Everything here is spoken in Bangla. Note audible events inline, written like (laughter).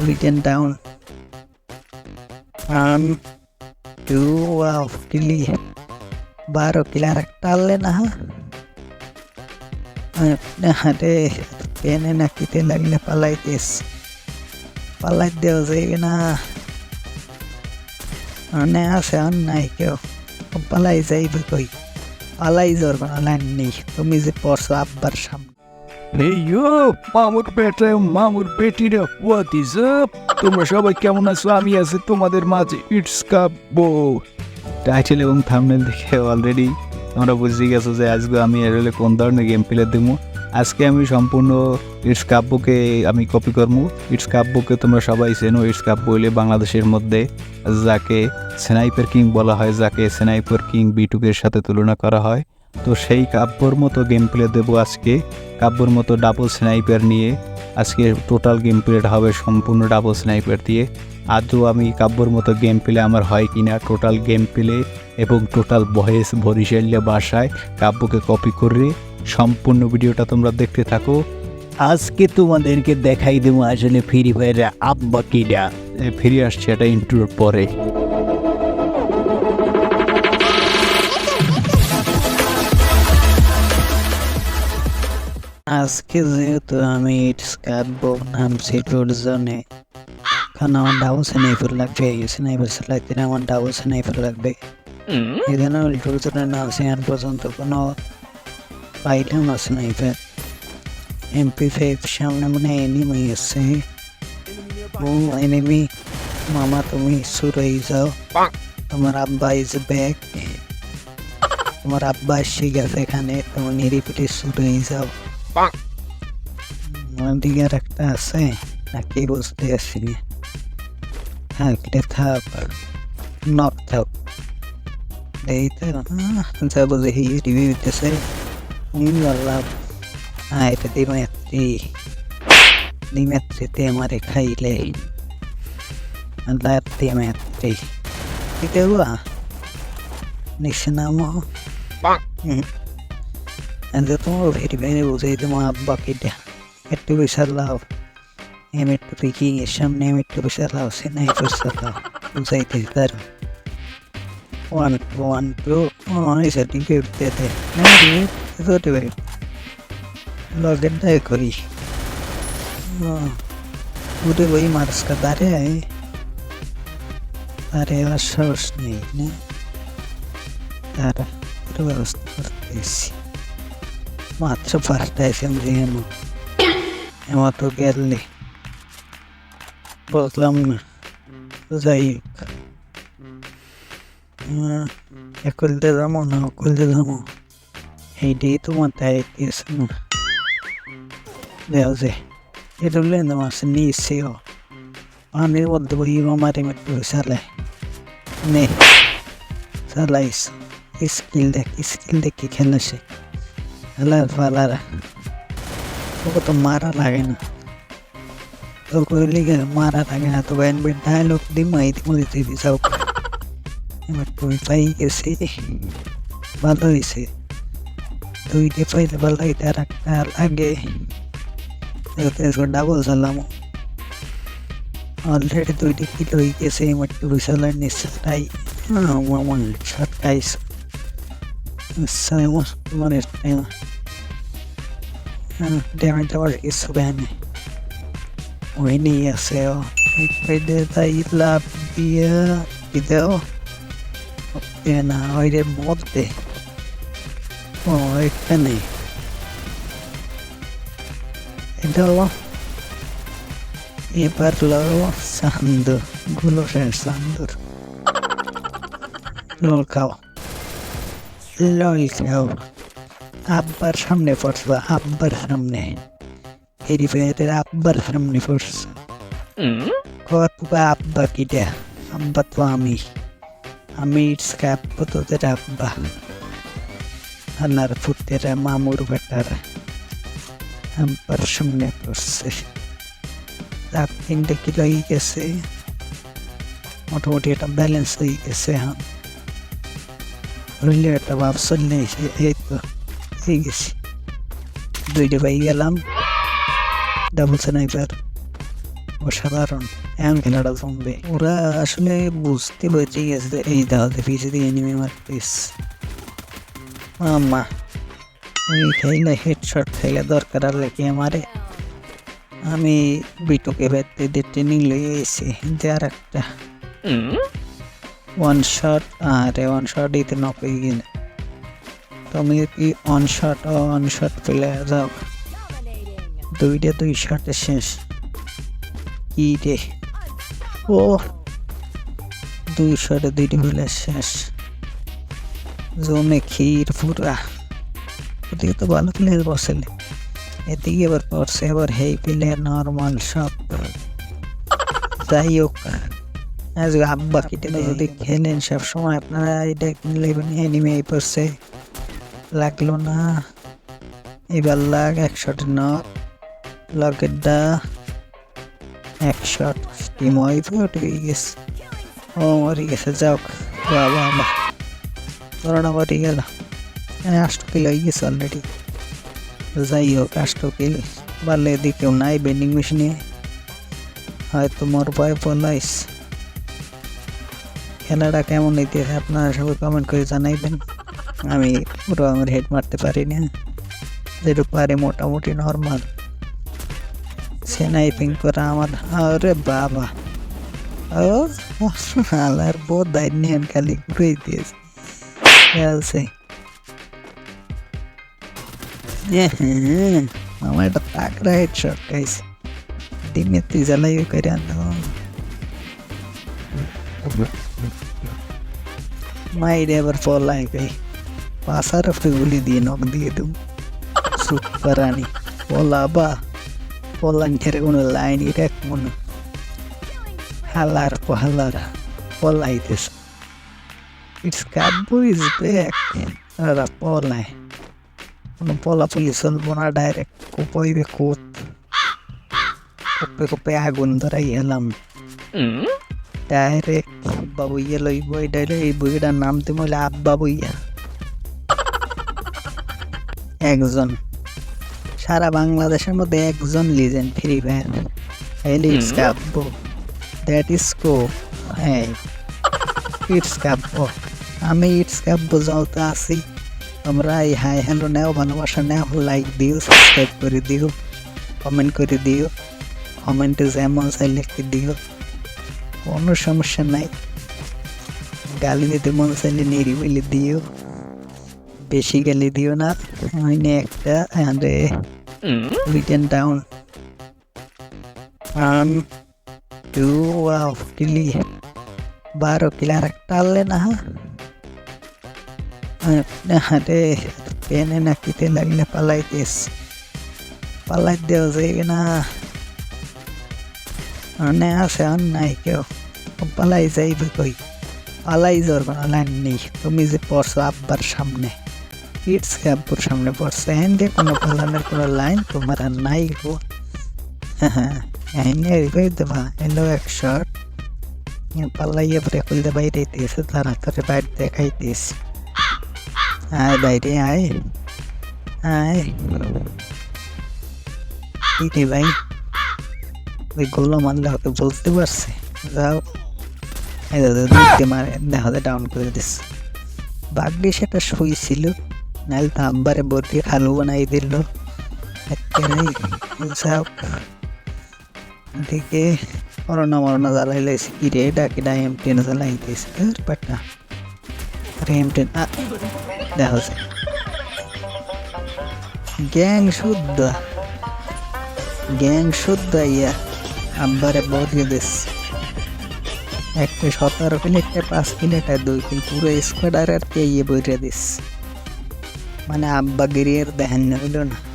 written down. One, two, wow, really. বারো কিলার একটা আনলে না আরে পেনে না কিতে লাগলে পালাইতেস পালাই দেও যাইবে না মানে আছে আর নাই কেউ পালাই যাইবে কই পালাই যাওয়ার কোনো লাইন নেই তুমি যে পড়ছো আব্বার সামনে Yo, মামুর বেটা মামুর বেটিরা হোয়াট ইজ আপ তোমরা সবাই কেমন আছো? আমি আছি তোমাদের মাঝে ইটস কাব্বো টাইটেল এবং থাম্বনেল দেখে অলরেডি তোমরা বুঝে গেছো যে আজকে আমি আসলে কোন ধরনের গেম প্লে দেবো। আজকে আমি সম্পূর্ণ ইটস কাব্যকে আমি কপি করব। ইটস কাব্যকে তোমরা সবাই চেনো ইটস কাব্য হইলে বাংলাদেশের মধ্যে যাকে স্নাইপার কিং বলা হয় যাকে স্নাইপার কিং বিটুকের সাথে তুলনা করা হয়। তো সেই কাব্যর মতো গেম প্লে দেবো আজকে। কাব্যর মতো ডাবল স্নাইপার নিয়ে। আজকে টোটাল গেম প্লেটা হবে সম্পূর্ণ ডাবল স্নাইপার দিয়ে। আদৌ আমি কাব্যর মতো গেম প্লে আমার হয় কিনা? টোটাল গেম প্লে এবং টোটাল ভয়েস বরিশাল্য বাসায় কাব্যকে কপি করে সম্পূর্ণ ভিডিওটা তোমরা দেখতে থাকো। আজকে তোমাদেরকে দেখাই দেবো আসলে ফ্রি ফায়ারের আব্বা কিডা। ফিরে আসছে এটা ইন্টুর পরে। আজকে যেহেতু আমি ইটস কাটবো নামছি জোনে কারণ আমার ডাবল স্নাইপার লাগবে স্নাইপার চালাইতে না আমার ডাবল স্নাইপার লাগবে। এখানে টুর জোনে নামছি আর পর্যন্ত কোনো পাইলাম না স্নাইপার এমপি ফাইভ সামনে মনে এনিমি আছে। ও এনিমি মামা তুমি সুরাই যাও। তোমার আব্বা ইজ ব্যাক তোমার আব্বা এসে গেছে এখানে তুমি নিরিপিটি সুরাই যাও। দিকে আর একটা আছে নাকি বুঝতে আসিনি থাকলে থাক নক থাক এই তো যাব যে রিভিউ দিতেছে আল্লাহ হ্যাঁ এটা দিমাত্রি দিমাত্রিতে আমারে খাইলে আল্লাহ দিমাত্রি কি দেবো নিশ্চয় নাম হুম যে তোমার ভেরি ভেরি বুঝাই তোমার আব্বাকে দেয়া একটু পয়সা লাও এম একটু পিকিং এর সামনে এম একটু পয়সা লাও সে নাই পয়সা লাও বুঝাইতে পারো ওয়ান ওয়ান টু অনেক সার্টিফিকেট দিতে না রে লগ ইন টাই করি বই মার্স কা দাঁড়ে আয় আরে সাহস নেই না তারা একটু ব্যবস্থা করতেছি এমো এমন। তো গেলে। বললাম না। তো যাই হোক। একুলতে যাব না, অকুলতে যাব। এইটাই তো মাথায় গেছে না। দেও যে এটা লেন মাছ নিয়েছেও পানির মধ্যে বই মারে মেট্রো চালায়। নে। চালাইস। স্কিল দেখ, স্কিল দেখি খেলেছে। খেলার ফালারা ওকে তো মারা লাগে না তো কইলে গে মারা লাগে না তো ব্যান ব্যান ডায়লগ দি মাই দি মধ্যে দিদি যাও এবার তুমি পাই গেছি ভালো হয়েছে দুইটে পাইলে ভালো লাগে আর একটা লাগে ডাবল চালাম অলরেডি দুইটি কিলো হয়ে গেছে এবার টুরু চালার নিশ্চয় আমার short guys Sale, what is sale? Derridor is when Winnie sale. Pwede tayo labia video. Yan na, ay de mote. Oh, ay kani. Idolo. Ibarlo sandur. Gulo sandur. (laughs) Lol kao. লোল খাওয়া লল খাও আব্বার সামনে পড়ছো আব্বার সামনে হেরি ফেরের আব্বার সামনে পড়ছো কতবা আব্বা কিটা আব্বা তো আমি আমি স্ক্যাপ তোদের আব্বা আনার ফুটেরা মামুর বেটারা আব্বার সামনে পড়ছে রাত তিনটে কিলো হয়ে গেছে মোটামুটি একটা ব্যালেন্স হয়ে গেছে হ্যাঁ হইলে একটা ভাব চললে এসে এই তো হয়ে গেছি। দুইটা পাই গেলাম। ডাবল স্নাইপার অসাধারণ। এমন খেলাটা জমবে। ওরা আসলে বুঝতে পেরেছে গেছে, এই দাওয়াতে পিছিয়ে দিয়ে এনিমি মারতিস মামা, ওই খেলে হেডশট খেলে দরকার হলে কি আমারে আমি বিটুকে বেতে ট্রেনিং লইয়ে এসেছি যে আর একটা ওয়ান শট দিতে নক হয়ে গেলে। তুমি কি অন শট অন শট পেলে যাও। দুইটা, দুই শটে শেষ। কি রে? ও, দুই শটে দুইটি পেলে শেষ। জমে ক্ষীর পুরা। ওদিকে তো ভালো প্লেয়ার বসেলে। এদিকে এবার পড়ছে, এবার হেই প্লেয়ার নর্মাল সব যাই হোক। আব্বা কেটে যদি খেলেন সব সময় আপনারা এটা কিনলেন এনিমে এই পড়ছে লাগল না। এবার লাগ এক শট নক লকেটটা এক শট টিম উঠে গেছে। ও, মরে গেছে, যাও। বাবা বাবা। করোনা মরে গেল। আষ্ট কিলো হয়ে গেছে অলরেডি যাই হোক আষ্ট কিলো বাড়লে এদিকেও নাই বেন্ডিং মেশিনে হয়তো মোর ভয় পলাইস। খেলাটা কেমন নিতেছে আপনারা সবাই কমেন্ট করে জানাইবেন। আমি পুরো আমার হেড মারতে পারি না। যেটুকু পারি মোটামুটি নর্মাল স্নাইপিং করা আমার, আরে বাবা। ও আলার বহুত দায়িত্ব খালি ঘুরে দিয়েছে। খেলছে হ্যাঁ আমার একটা তাকরা হেডশট গাইছে ডিমে তুই জ্বালাই করে আনলো মাইরে আবার পলাই গাই পাশার গুলি দিয়ে নখ দিয়ে দেব সুপার আনি পলা বা পলা ঘেরে কোনো লাইন এটা মনে হালার পহালার পলাইতেছে ইটস কাব্বু ইজ ব্যাক আর পলায় কোনো পলা পুলি চলবো না ডাইরেক্ট কোপাইবে কোত কোপে কোপে আগুন ধরাই এলাম ডাইরেক্ট আব্বা বইয়া লইব এটা এই বইটার নাম তুমি হলে আব্বা বইয়া একজন। সারা বাংলাদেশের মধ্যে একজন লিজেন্ড ফ্রি ফায়ার এলি ইটস কাব্য দ্যাট ইজ কো হ্যাঁ ইটস কাব্য আমি ইটস কাব্য জলতে আছি। তোমরা এই হাই হ্যালো নেও ভালোবাসা নেও লাইক দিও সাবস্ক্রাইব করে দিও কমেন্ট করে দিও। কমেন্টে যেমন চাই লিখতে দিও। কোনো সমস্যা নাই। গালি দিতে মন চাইলে নিরিবিলি দিও। বেশি গালি দিও না। মানে একটা, আরে written down one two wow কিলি বারো কিলো আর একটা আনলে না হাটে পেনে না কিতে লাগলে পালাইতেস পালাই দেওয়া যাইবে না। মানে আছে নাই কেউ। পালাই যাইবে কই? পালাই যাওয়ার কোনো লাইন নেই তুমি যে পড়ছো আব্বার সামনে। ইটস আব্বুর সামনে পড়ছো এন দিয়ে কোনো পালানোর কোনো লাইন তোমার আর নাই গো। হ্যাঁ (laughs) এনে রিভাইভ দেবা, এলো এক শট। পাল্লাইয়া পরে খুলতে বাইরে দিয়েছে, তারা তোরে বাইরে দেখাইতেছে আয় বাইরে, আয়। আয়। কি রে ভাই? ওই গোল্লা মারলে ওকে বলতে পারছে। যাও। এই দাদা দেখা যায় ডাউন করে দিস বাগডি সেটা শুইছিল, নাহলে তো আব্বারে বটি খালু বানাই দিল। একেবারে যাও দেখে করোনা মরোনা জ্বালাইলাইছে কি রে ডাকি ডা এম টেন জ্বালাইতেছে আর পাটনা এম টেন দেখা যায় গ্যাং শুদ্ধ। গ্যাং শুদ্ধ ইয়া। আব্বারে বরিয়ে দিস একটা সতেরো কিলো একটা পাঁচ কিলো একটা দুই কিলো পুরো স্কোয়াড আর কে ইয়ে বইটা দিস। মানে আব্বা দেখেন দেখান হইল না।